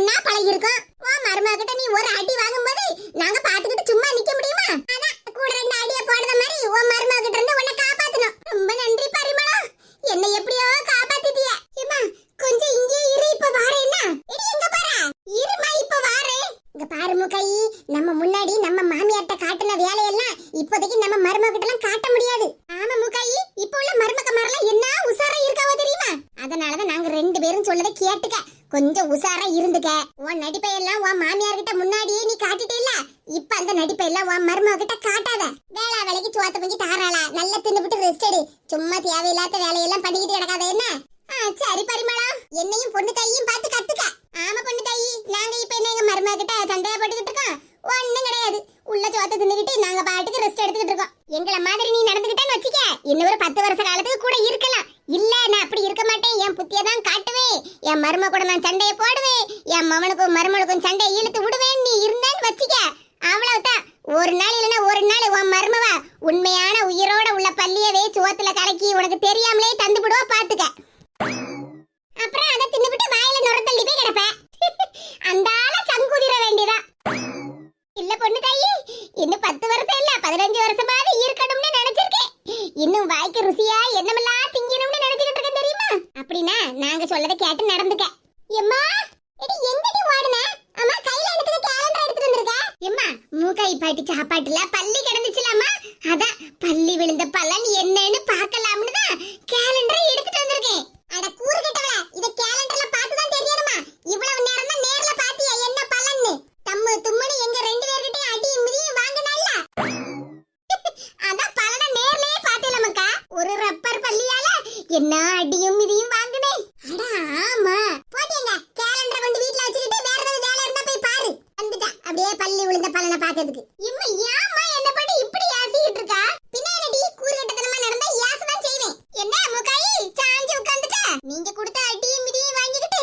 தெருல ஒண்ணா பழகி இருக்கோம் உன் மருமக கிட்ட நீ ஒரு அடி வாங்கும்போது நாங்க பாத்துக்கிட்டு சும்மா நிக்க முடியுமா? அதான் கூட ரெண்டு அடிய போடுற மாதிரி உன் மருமக கிட்ட இருந்து உன்னை காப்பாத்தணும். ரொம்ப நன்றி பரிமளம் என்ன எப்படியோ காப்பாத்திட்டிய. ஏமா கொஞ்சம் இங்கே இரு இப்ப வாரேன்னா? இடி எங்க பாரு. இருமா இப்ப வாரேன் இங்க பாரு முகை நம்ம முன்னாடி நம்ம மாமியார்ட்ட காட்டின வேலையெல்லாம் இப்போதைக்கு நம்ம மருமகிட்ட எல்லாம் காட்ட முடியாது ஆமா முகை இப்ப உள்ள மருமக மாதிரிலாம் என்ன உசாரா இருக்காவோ தெரியுமா அதனாலதான் நாங்க ரெண்டு பேரும் சொல்லதை கேட்டுக்க கொஞ்சம் உசாரா இருந்துக்க. உன் நடிப்பை எல்லாம் உன் மாமியார் கிட்ட முன்னாடியே நீ காட்டிட்டே இல்ல இப்ப அந்த நடிப்பை எல்லாம் உன் மருமக கிட்ட காட்டாத. வேளா வேலைக்கு சுவாத்த பங்கி தாராளா. நல்லா தின்னுபிட்டு ரெஸ்ட் எடு. சும்மா தேவையில்லாத வேலையெல்லாம் பண்ணிக்கிட்டு கிடக்காத என்ன? சரி பரிமளம் என்னையும் பொண்ணு தையும் பார்த்து கத்துக்க. ஆமா பொண்ணு தாயி நாங்க இப்ப என்ன எங்க மருமக கிட்ட சந்தேகப்பட்டுக்கிட்டு போட்டுக்கிட்டு இருக்கோம்? ஒண்ணும் கிடையாது. உள்ள சோத்த தின்னுக்கிட்டு நாங்க பாட்டு ரெஸ்ட் எடுத்துக்கிட்டு இருக்கோம் எங்கள மாதிரி நீ நடந்துக்கிட்டேன்னு வச்சுக்க இன்னும் ஒரு பத்து வருஷ காலத்துக்கு கூட இருக்கலாம் இல்ல நான் அப்படி இருக்க மாட்டேன் என் புத்திய தான் காட்டுவேன் என் மரும கூட நான் சண்டையை போடுவேன் என் மவனுக்கும் மருமனுக்கும் சண்டையை இழுத்து விடுவேன் நீ இருந்தேன்னு வச்சுக்க. அவ்வளவுதான். ஒரு நாள் இல்லைன்னா ஒரு நாள் உன் மருமவ உண்மையான உயிரோட உள்ள பள்ளியவே சுவத்துல கலக்கி உனக்கு தெரியாமலே தந்து விடுவா பாத்துக்க. அப்புறம் அதை தின்னுபிட்டு வாயில நுர தள்ளி போய் கிடப்ப. அந்த ஆள சங்குதிர வேண்டியதா. இல்ல பொண்ணு தாயி இன்னும் பத்து வருஷம் இல்ல பதினஞ்சு வருஷமாவது இருக்கணும்னு நினைச்சிருக்கேன். இன்னும் வாய்க்கு ருசியா என்னமெல்லாம் திங்கணும்னு நினைச்சுக்கிட்டு இருக்கேன் தெரியுமா? அப்படின்னா நாங்க சொல்லதை கேட்டு நடந்துக்க. எம்மா எடி எங்கடி ஓடுன அம்மா கையில எடுத்துக்க கேலண்டர் எடுத்துட்டு வந்திருக்க எம்மா மூக்கை பாட்டி சாப்பாட்டுல பள்ளி கிடந்துச்சுலம்மா அதான் பள்ளி விழுந்த பலன் என்னன்னு பார்க்கலாம்னு தான் கேலண்டரை எடுத்துட்டு வந்திருக்கேன் அட கூறு கெட்டவள இத கேலண்டர்ல பார்த்து தான் தெரியணுமா இவ்வளவு நேரம் தான் நேர்ல பாத்தியா என்ன பலன்னு தம்மு தும்முன்னு எங்க ரெண்டு பேர்கிட்ட அடி மிதியும் வாங்கினல்ல அதான் பலனை நேர்லயே பாத்தேல மக்கா ஒரு ரப்பர் பள்ளியால என்ன அடியும் மிதியும் வாங்கினேன் அட ஆமா போட்டேங்க கேலண்டர் கொண்டு வீட்ல வச்சுக்கிட்டு வேற ஏதாவது வேலை இருந்தா போய் பாரு வந்துட்டா அப்படியே பள்ளி விழுந்த பலனை பாக்கிறதுக்கு இம்மா ஏம்மா என்ன பண்ணி இப்படி ஏசிக்கிட்டு இருக்கா? பின்னாடி கூறுகட்டத்தனமா நடந்தா ஏசதான் செய்வேன். என்ன முகாயி? சாஞ்சு உட்கார்ந்துட்ட? நீங்க கொடுத்த அடியும் மிதியும் வாங்கிக்கிட்டு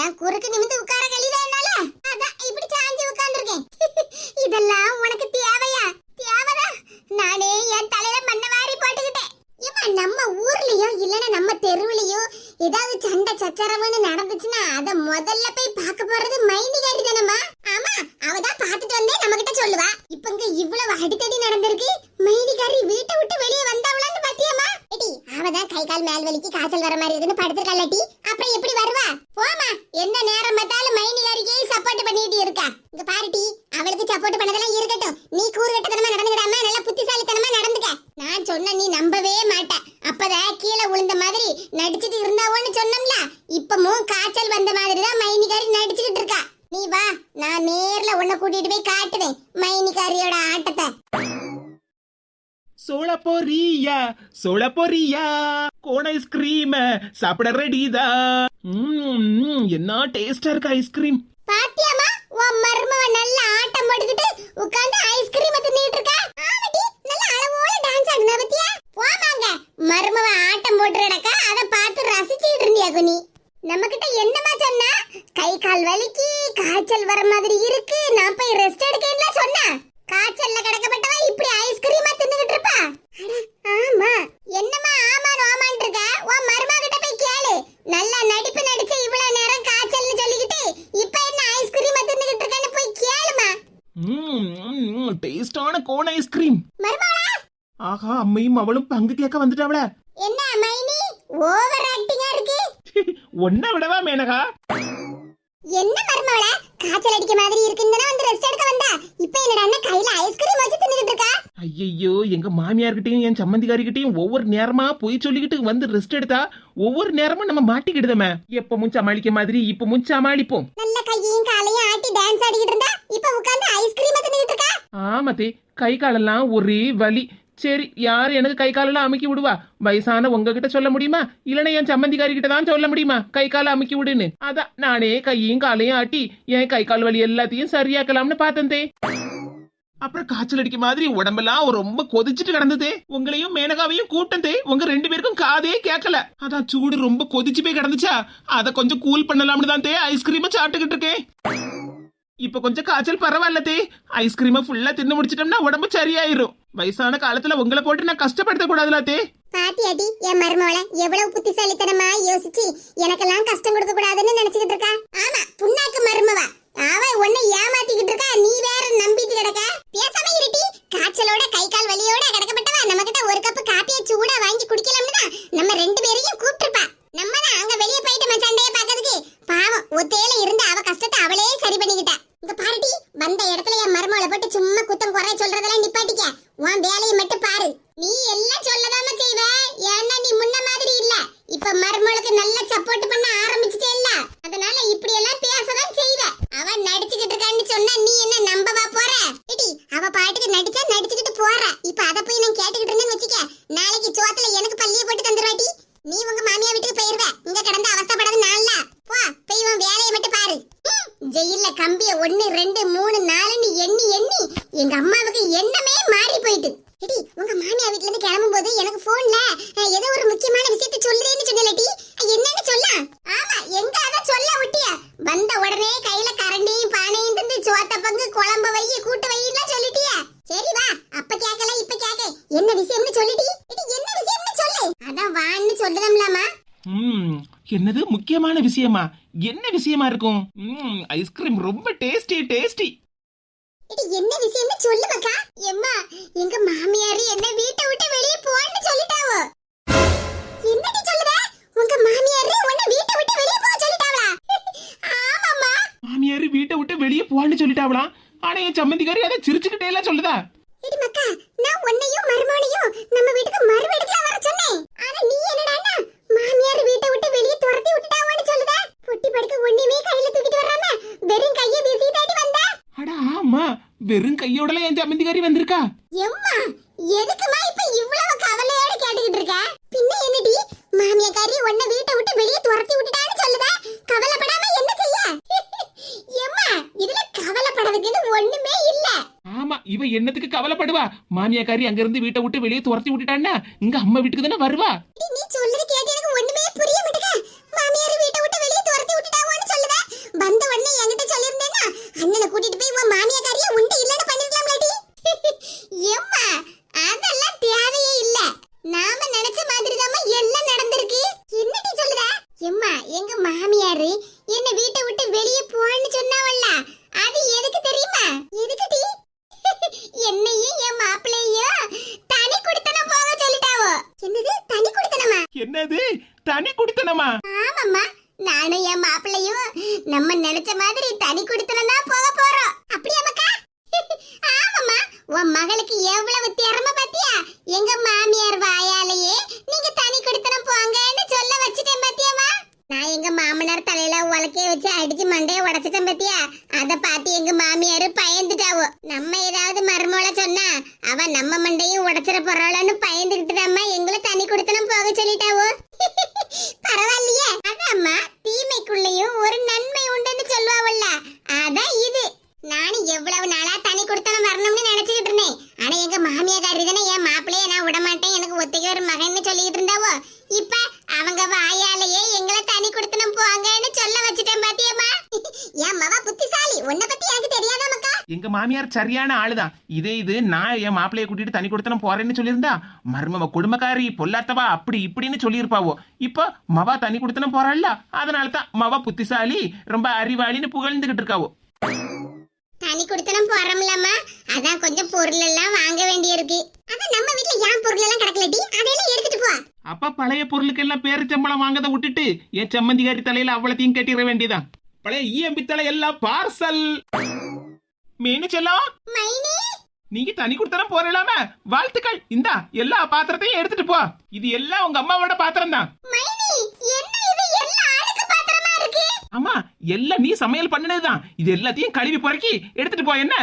என் குறுக்கு நிமிந்து உட்கார கழிதா என்னால? அதான் இப்படி சாஞ்சு உட்காந்துருக்கேன் இதெல்லாம் உனக்கு தேவையா? தேவைதா? நானே என் தலையில மண்ணை வாரி போட்டுக்கிட்டேன். ஏம்மா நம்ம ஊர்லயோ இல்லைன்னா நம்ம தெருவுலயோ ஏதாவது சண்டை சச்சரவுன்னு நடந்துச்சுன்னா அத முதல்ல போய் பார்க்க போறது மைனிகாரி தானம்மா ஆமா அவதான் பார்த்துட்டு வந்தே நம்ம கிட்ட சொல்லுவா இப்ப இங்க இவ்வளவு அடித்தடி நடந்திருக்கு மைனிகாரி வீட்டை விட்டு வெளியே வந்தவளான்னு பாத்தியம்மா எடி அவதான் கை கால் மேல் வலிக்கு காய்ச்சல் வர மாதிரி இருக்குன்னு படுத்திருக்காளட்டி அப்புறம் எப்படி வருவா போமா எந்த நேரம் பார்த்தாலும் மைனிகாரிக்கே சப்போர்ட் பண்ணிட்டு இருக்கா இங்க பாருட்டி அவளுக்கு சப்போர்ட் பண்ணதெல்லாம் இருக்கட்டும் நீ கூறுகட்டத்தனமா நடந்துக்கிடாம நல்லா புத்திசாலித்தனமா நடந்துக்க நான் சொன்ன நீ நம்பவே மாட்ட அப்பதான் கீழே விழுந்த மாதிரி நடிச்சிட்டு இருந்தாவோன்னு சொன்னோம்ல இப்பமும் காய்ச்சல் வந்த மாதிரி தான் மைனிகாரி நடிச்சுக்கிட்டு இருக்கா நீ வா நான் நேர்ல உன்னை கூட்டிட்டு போய் காட்டுவேன் மைனிகாரியோட ஆட்டத்தை. சோள பொரியா சோள பொரியா கோன் ஐஸ்கிரீம் சாப்பிட ரெடிதா என்ன டேஸ்டா இருக்கு ஐஸ்கிரீம் பாத்தியாமா உன் மருமவ நல்ல ஆட்டம் போட்டுக்கிட்டு உட்கார்ந்து ஐஸ்கிரீம் தின்னுட்டு இருக்கா? ஆமாடி நல்ல அளவோட டான்ஸ் ஆடுனா பத்தியா? போமாங்க மருமவ ஆட்டம் போட்டு கிடக்கா அத பார்த்து ரசிச்சிட்டு இருந்தியா குனி? நம்ம கிட்ட என்னமா சொன்னா? கை கால் வலிக்கு காய்ச்சல் வர மாதிரி இருக்கு. நான் போய் ரெஸ்ட் எடுக்கேன்னு சொன்னா. காய்ச்சல்ல கிடக்கப்பட்டவ இப்படி ஐஸ்கிரீமா தின்னுகிட்டு இருப்பா? ஆமா. என்னமா ஆமா ஆமான்னு இருக்க? உன் மருமக கிட்ட போய் கேளு. நல்ல நடிப்பு நடிச்ச இவ்வளவு நேரம் காய்ச்சல்னு சொல்லிக்கிட்டு இப்ப என்ன ஐஸ்கிரீம் தின்னுகிட்டு இருக்கேன்னு போய் கேளுமா. டேஸ்டான கோன் ஐஸ்கிரீம் மருமகளா? ஆஹா அம்மையும் அவளும் பங்கு கேட்க வந்துட்டாவள. என்ன மைனி? ஓவர் ஆக்டிங்கா இருக்கு. ஒன்ன விடவா மேனகா? என்ன மருமகளா காய்ச்சல் அடிக்க மாதிரி இருக்குன்னு வந்து ரெஸ்ட் எடுக்க வந்தா? இப்ப என்னடா கையில ஐஸ்கிரீம் வச்சு தின்னுகிட்டு இருக்கா? ஐயையோ எங்க மாமியார்கிட்டயும் என் சம்மந்திக்காரிக்கிட்டையும் ஒவ்வொரு நேரமா போய் சொல்லிக்கிட்டு வந்து ரெஸ்ட் எடுத்தா ஒவ்வொரு நேரமும் நம்ம மாட்டிக்கிடுதமே. எப்பமும் சமாளிக்க மாதிரி இப்பமும் சமாளிப்போம். நல்ல கையையும் காலையும் ஆட்டி டான்ஸ் ஆடிக்கிட்டு இருந்தா இப்ப உட்கார்ந்து ஐஸ்கிரீம் தின்னுட்டு இருக்கா? ஆமாத்தே கை காலெல்லாம் ஒரே வலி. சரி யார் எனக்கு கை காலெல்லாம் அமுக்கி விடுவா? வயசான உங்ககிட்ட சொல்ல முடியுமா? இல்லைன்னா என் சம்மந்திக்காரி கிட்ட தான் சொல்ல முடியுமா? கை காலை அமுக்கி விடுன்னு. அதான் நானே கையையும் காலையும் ஆட்டி என் கை கால் வலி எல்லாத்தையும் சரியாக்கலாம்னு பார்த்தேன் தே. அப்புறம் காய்ச்சல் அடிக்க மாதிரி உடம்பெல்லாம் ரொம்ப கொதிச்சிட்டு கிடந்ததே. உங்களையும் மேனகாவையும் கூட்டந்தே உங்க ரெண்டு பேருக்கும் காதே கேட்கல. அதான் சூடு ரொம்ப கொதிச்சு போய் கிடந்துச்சா? அதை கொஞ்சம் கூல் பண்ணலாம்னு தான் தே. ஐஸ்கிரீமை சாப்பிட்டுக்கிட்டு இருக்கேன். இப்ப கொஞ்சம் காய்ச்சல் பரவாயில்லதே ஐஸ்கிரீமை ஃபுல்லா தின்னு முடிச்சிட்டோம்னா உடம்பு சரியாயிரும். வயசான காலத்துல உங்களை போட்டு நான் கஷ்டப்படுத்த கூடாதுலாத்தே தே பாத்தியாடி என் மருமவள எவ்வளவு புத்திசாலித்தனமா யோசிச்சு எனக்கெல்லாம் கஷ்டம் கொடுக்க கூடாதுன்னு நினைச்சுக்கிட்டு இருக்கா? ஆமா புண்ணாக்கு மருமவ. அவ உன்னை ஏமாத்திக்கிட்டு இருக்கா நீ வேற நம்பிட்டு கிடக்க. பேசாம இருட்டி காய்ச்சலோட கை கால் வலியோட கிடக்கப்பட்டவ நம்ம கிட்ட ஒரு கப் காப்பியை சூடா வாங்கி குடிக்கலாம்னு தான் நம்ம ரெண்டு பேரையும் கூப்பிட்டுருப்பா நம்ம தான் அங்க வெளியே போயிட்டு மச்சாண்டைய பாக்கிறதுக்கு பாவம் ஒத்தையில இருந்து அவ கஷ்டத்தை அவளே சரி பண்ணிக்கிட்டா இங்க பாருடி வந்த இடத்துல என் மருமகளை போட்டு சும்மா குத்தம் குறை சொல்றதெல்லாம் நிப்பாட்டிக்க உன் வேலையை மட்டும் பாரு நீ எல்லாம் சொல்லதாம செய்வ ஏன்னா நீ முன்ன மாதிரி இல்ல இப்ப மருமகளுக்கு நல்ல சப்போர்ட் பண்ண ஆரம்பி இல்ல அதனால இப்படி எல்லாம் பேசதான் செய்வ அவ நடிச்சுக்கிட்டு இருக்கான்னு சொன்னா நீ என்ன நம்பவா போற ஏடி அவ பாட்டுக்கு நடிச்சா நடிச்சுக்கிட்டு போற இப்ப அத போய் நான் கேட்டுக்கிட்டு இருந்தேன்னு வச்சுக்க நாளைக்கு சோத்துல எனக்கு பள்ளியை போட்டு தந்துருவாட்டி நீ உங்க மாமியா வீட்டுக்கு போயிருவ இங்க கிடந்து அவஸ்தைப்படாத நாள்ல போ போய் உன் வேலையை மட்டும் பாரு ம், தம்பிய ஒன்னு ரெண்டு மூணு நாலுன்னு எண்ணி எண்ணி எங்க அம்மாவுக்கு எண்ணமே மாறி போயிட்டு. டி உங்க மாமியா வீட்ல இருந்து கிளம்பும் போது எனக்கு போன்ல ஏதோ ஒரு முக்கியமான விஷயத்தை சொல்லுறேன்னு சொன்னலடி என்னன்னு சொல்ல? ஆமா எங்க அத சொல்ல விட்டிய வந்த உடனே கையில கரண்டியும் பானையும் தந்து சோத்த பங்கு குழம்பு வை கூட்டு வையெல்லாம் சொல்லிட்டிய. சரி வா அப்ப கேக்கல இப்ப கேக்க என்ன விஷயம்னு சொல்லிட்டி எடி என்ன விஷயம்னு சொல்லு அதான் வான்னு சொல்லலாம்லாமா ம் என்னது முக்கியமான விஷயமா? என்ன விஷயமா இருக்கும்? ம் ஐஸ்கிரீம் ரொம்ப டேஸ்டி டேஸ்டி இது என்ன விஷயம்னு சொல்லு மக்கா. எம்மா எங்க மாமியார் என்ன வீட்டை விட்டு வெளியே போன்னு சொல்லிட்டாவோ? என்னடி சொல்லுத? உங்க மாமியார் உன்னை வீட்டை விட்டு வெளியே போக சொல்லிட்டாவளா? ஆமாம்மா. மாமியார் வீட்டை விட்டு வெளியே போவான்னு சொல்லிட்டாவலாம் ஆனா என் சம்மந்திக்காரி அதை சிரிச்சுக்கிட்டே எல்லாம் சொல்லுதா? எடி மக்கா நான் உன்னையும் மருமகனையும் நம்ம வீட்டுக்கு மறுவீடுக்குலாம் வர சொன்னேன் ஆனா நீ என்னடான்னா மாமியார் வீட்டை விட்டு வெளியே துரத்தி விட்டுட்டாவோன்னு சொல்லுத பொட்டி படுக்க ஒண்ணுமே கையில தூக்கிட்டு வராம வெறும் கையை வீசிட்டாடி வந்தா அட ஆமா வெறும் கையோடல என் சம்மந்திக்காரி வந்திருக்கா? எம்மா எதுக்குமா இப்ப இவ்வளவு கவலையோட கேட்டுக்கிட்டு இருக்க? பின்ன என்னடி? மாமியாக்காரி உன்னை வீட்டை விட்டு வெளியே துரத்தி விட்டுட்டான்னு சொல்லுதா? கவலைப்படாம என்ன செய்ய? எம்மா இதுல கவலைப்படுறதுக்குன்னு ஒண்ணுமே இல்ல. ஆமா இவ என்னத்துக்கு கவலைப்படுவா? மாமியாக்காரி அங்க இருந்து வீட்டை விட்டு வெளியே துரத்தி விட்டுட்டான்னா இங்க அம்மா வீட்டுக்கு தானே வருவா? நீ சொல்றது கேட்டு எனக்கு ஒண்ணுமே புரிய மாட்டேங்க. மாமியார் வீட்டை விட்டு வெளியே துரத்தி விட்டுட்டாவோன்னு சொல்லுத வந்த உடனே என்கிட்ட சொல்லியிருந்தேன்னா அண்ணனை கூட்டிட்டு போய் உன் மாமியாக்காரியை உண்டு இல்லன்னு பண்ணிருக்கலாம் ஏம்மா அதெல்லாம் தேவையே இல்ல நாம நினைச்ச மாதிரி எல்லாம் நடந்திருக்கு என்னடி சொல்லுத எம்மா எங்க மாமியாரு என்ன வீட்டை விட்டு வெளியே போன்னு சொன்னாவல்ல அது எதுக்கு தெரியுமா எதுக்குடி என்னையும் என் மாப்பிள்ளையும் தனி குடித்தனம் போக சொல்லிட்டாவோ என்னது தனி குடித்தனமா என்னது தனி குடித்தனமா ஆமாம்மா நானும் என் மாப்பிள்ளையும் நம்ம நினைச்ச மாதிரி தனி குடித்தனம் தான் போக போறோம் அப்படியா மக்கா ஆமாம்மா உன் மகளுக்கு எவ்வளவு திறமை பாத்தியா? எங்க மாமியார் வாயாலேயே நீங்க தனி குடித்தனம் போங்கன்னு சொல்ல வச்சுட்டேன் பாத்தியாமா நான் எங்க மாமனார் தலையில உலக்கைய வச்சு அடிச்சு மண்டைய உடச்சிட்டேன் பாத்தியா? அத பார்த்து எங்க மாமியார் பயந்துட்டாவோ. நம்ம ஏதாவது மருமோள சொன்னா அவ நம்ம மண்டையும் உடைச்சிட போறாளன்னு பயந்துகிட்டுதாம்மா எங்களை தனி குடித்தனம் போக சொல்லிட்டாவோ பரவாயில்லையே அதாம்மா தீமைக்குள்ளேயும் ஒரு நன்மை உண்டுன்னு சொல்லுவாவல்ல அதான் இது நானும் எவ்வளவு நாளா தனி கொடுத்தனம் வரணும்னு நினைச்சுக்கிட்டு இருந்தேன் ஆனா எங்க மாமியாக்காரி தானே என் மாப்பிள்ளைய நான் விட மாட்டேன் எனக்கு ஒத்தைக்கு ஒரு மகன்னு சொல்லிக்கிட்டு இருந்தாவோ இப்ப அவங்க வாயாலேயே எங்களை தனி கொடுத்தனம் போங்கன்னு சொல்ல வச்சுட்டேன் பாத்தியம்மா என் மவ புத்திசாலி உன்னை பத்தி எனக்கு தெரியாதா மக்கா? எங்க மாமியார் சரியான ஆளுதான் இதே இது நான் என் மாப்பிளைய கூட்டிட்டு தனி கொடுத்தனம் போறேன்னு சொல்லியிருந்தா மருமவ குடும்பக்காரி பொல்லாத்தவா அப்படி இப்படின்னு சொல்லியிருப்பாவோ. இப்போ மவா தனி கொடுத்தனம் போறாள்ல அதனால தான் மவா புத்திசாலி ரொம்ப அறிவாளின்னு புகழ்ந்துகிட்டு இருக்காவோ. தனி கொடுத்தனம் போறோம்லம்மா. அதான் கொஞ்சம் பொருள் எல்லாம் வாங்க வேண்டியிருக்கு. அதான் நம்ம வீட்ல ஏன் பொருள் எல்லாம் கிடக்கலடி? அதையெல்லாம் எடுத்துட்டு போ. அப்ப பழைய பொருளுக்கெல்லாம் பேரு சம்பளம் வாங்கதை விட்டுட்டு என் சம்மந்திகாரி தலையில அவ்வளத்தையும் கட்டிட வேண்டியதான் பழைய ஈஎம்பி தலை எல்லாம் பார்சல் மீனு செல்லம். நீங்க தனி கொடுத்தனம் போறலாம. வாழ்த்துக்கள். இந்தா எல்லா பாத்திரத்தையும் எடுத்துட்டு போ. இது எல்லாம் உங்க அம்மாவோட பாத்திரம் தான் ஆமா எல்லாம் நீ சமையல் பண்ணினதுதான். இது எல்லாத்தையும் கழுவி பொறுக்கி எடுத்துட்டு போ என்ன?